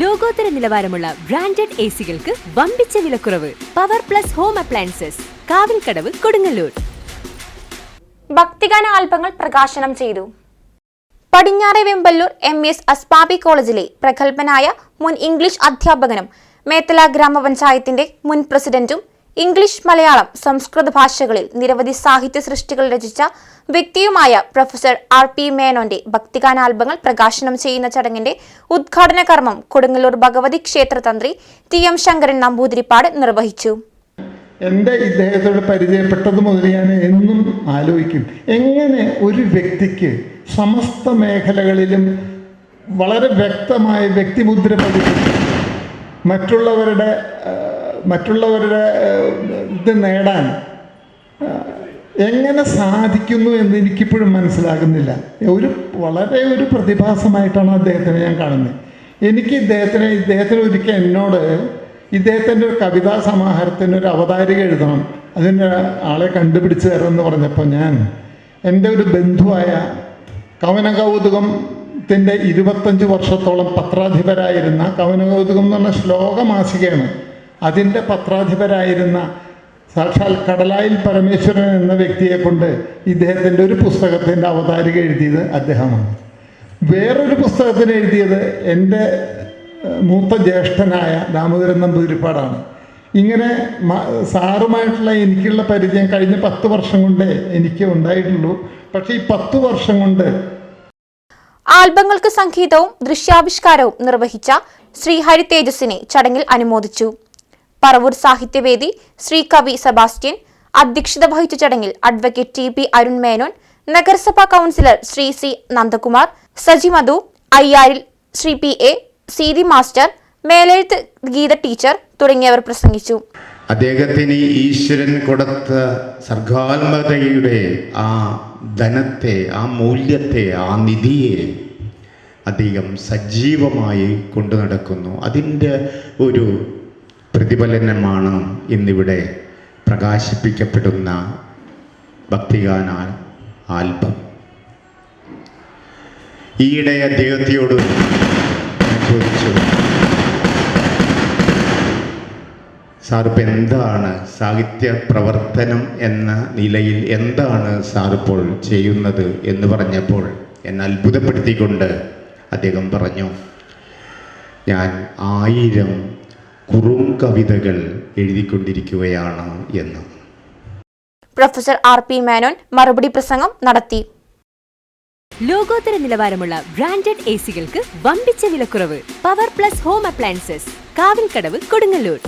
ലോകോത്തര നിലവാരമുള്ള branded A സികൾക്ക് വമ്പിച്ച വിലക്കുറവ്. Power plus home appliances Kavilkadavu Kodungallur. ഭക്തിഗാന ആൽബങ്ങൾ പ്രകാശനം ചെയ്തു. പടിഞ്ഞാറെ വെമ്പല്ലൂർ എം എസ് അസ്പാബി കോളേജിലെ പ്രഗത്ഭനായ മുൻ ഇംഗ്ലീഷ് അധ്യാപകനും മേത്തല ഗ്രാമപഞ്ചായത്തിന്റെ മുൻ പ്രസിഡന്റും ഇംഗ്ലീഷ് മലയാളം സംസ്കൃത ഭാഷകളിൽ നിരവധി സാഹിത്യ സൃഷ്ടികൾ രചിച്ച വ്യക്തിയുമായ പ്രൊഫസർ ആർ പി മേനോന്റെ ഭക്തിഗാനാൽബങ്ങൾ പ്രകാശനം ചെയ്യുന്ന ചടങ്ങിന്റെ ഉദ്ഘാടന കർമ്മം കൊടുങ്ങല്ലൂർ ഭഗവതി ക്ഷേത്ര തന്ത്രി ടി എം ശങ്കരൻ നമ്പൂതിരിപ്പാട് നിർവഹിച്ചു. എന്റെ ഇദ്ദേഹത്തോട് പരിചയപ്പെട്ടത് മുതൽ ഞാൻ എന്നും ആലോചിക്കും. എങ്ങനെ ഒരു വ്യക്തിക്ക് സമസ്ത മേഖലകളിലും വളരെ വ്യക്തമായ വ്യക്തിമുദ്ര പതിപ്പിച്ച് മറ്റുള്ളവരുടെ മറ്റുള്ളവരുടെ ഇത് നേടാൻ എങ്ങനെ സാധിക്കുന്നു എന്ന് എനിക്കിപ്പോഴും മനസ്സിലാകുന്നില്ല. ഒരു വളരെ ഒരു പ്രതിഭാസമായിട്ടാണ് അദ്ദേഹത്തിനെ ഞാൻ കാണുന്നത്. എനിക്ക് ഇദ്ദേഹത്തിനെ ഇദ്ദേഹത്തിന് ഒരിക്കൽ എന്നോട് ഇദ്ദേഹത്തിന്റെ ഒരു കവിതാ സമാഹാരത്തിന് ഒരു അവതാരിക എഴുതണം. അതിന് ആളെ കണ്ടുപിടിച്ച് തരണമെന്ന് പറഞ്ഞപ്പോൾ ഞാൻ എന്റെ ഒരു ബന്ധുവായ കവനകൗതുകത്തിന്റെ ഇരുപത്തഞ്ച് വർഷത്തോളം പത്രാധിപരായിരുന്ന കവനകൗതുകം എന്ന് പറഞ്ഞ ശ്ലോകമാസികയാണ് അതിന്റെ പത്രാധിപരായിരുന്ന സാക്ഷാൽ കടലായിൽ പരമേശ്വരൻ എന്ന വ്യക്തിയെ കൊണ്ട് ഇദ്ദേഹത്തിന്റെ ഒരു പുസ്തകത്തിന്റെ അവതാരിക എഴുതിയത് അദ്ദേഹമാണ്. വേറൊരു പുസ്തകത്തിന് എഴുതിയത് എന്റെ മൂത്ത ജ്യേഷ്ഠനായ ദാമോദരൻ നമ്പൂതിരിപ്പാടാണ്. ഇങ്ങനെ സാറുമായിട്ടുള്ള എനിക്കുള്ള പരിചയം കഴിഞ്ഞ പത്ത് വർഷം കൊണ്ടേ എനിക്ക് ഉണ്ടായിട്ടുള്ളൂ. പക്ഷേ ഈ പത്ത് വർഷം കൊണ്ട് ആൽബങ്ങൾക്ക് സംഗീതവും ദൃശ്യാവിഷ്കാരവും നിർവഹിച്ച ശ്രീ ഹരി തേജസിനെ ചടങ്ങിൽ അനുമോദിച്ചു. പറവൂർ സാഹിത്യവേദി ശ്രീ കവി സെബാസ്റ്റ്യൻ അധ്യക്ഷത വഹിച്ച ചടങ്ങിൽ advocate T P Arun Menon നഗരസഭാ councillor Shri C Nandakumar Saji Madhu അയ്യാരിൽ Shri P A Seethi master മേലെഴുത്ത് Geetha teacher തുടങ്ങിയവർ പ്രസംഗിച്ചു. അദ്ദേഹത്തിന് ഈശ്വരൻ കൊടുത്ത സർഗാത്മകതയുടെ ആ ധനത്തെ ആ മൂല്യത്തെ ആ നിധിയെ അദ്ദേഹം സജീവമായി കൊണ്ടു നടക്കുന്നു. അതിന്റെ ഒരു പ്രതിഫലനമാണ് ഇന്നിവിടെ പ്രകാശിപ്പിക്കപ്പെടുന്ന ഭക്തിഗാന ആൽബം. ഈയിടെ അദ്ദേഹത്തിയോട് ചോദിച്ചു സാറിപ്പോൾ എന്താണ് സാഹിത്യ പ്രവർത്തനം എന്ന നിലയിൽ എന്താണ് സാറിപ്പോൾ ചെയ്യുന്നത്? എന്ന് പറഞ്ഞപ്പോൾ എന്നെ അത്ഭുതപ്പെടുത്തിക്കൊണ്ട് അദ്ദേഹം പറഞ്ഞു ഞാൻ ആയിരം കുറും കവിതകൾ എഴുതിക്കൊണ്ടിരിക്കുകയാണ് എന്ന്. പ്രൊഫസർ ആർ പി മേനോൻ മറുപടി പ്രസംഗം നടത്തി. ലോകോത്തര നിലവാരമുള്ള ബ്രാൻഡഡ് എ സികൾക്ക് വമ്പിച്ച വിലക്കുറവ്. Power plus home appliances Kavilkadavu Kodungallur.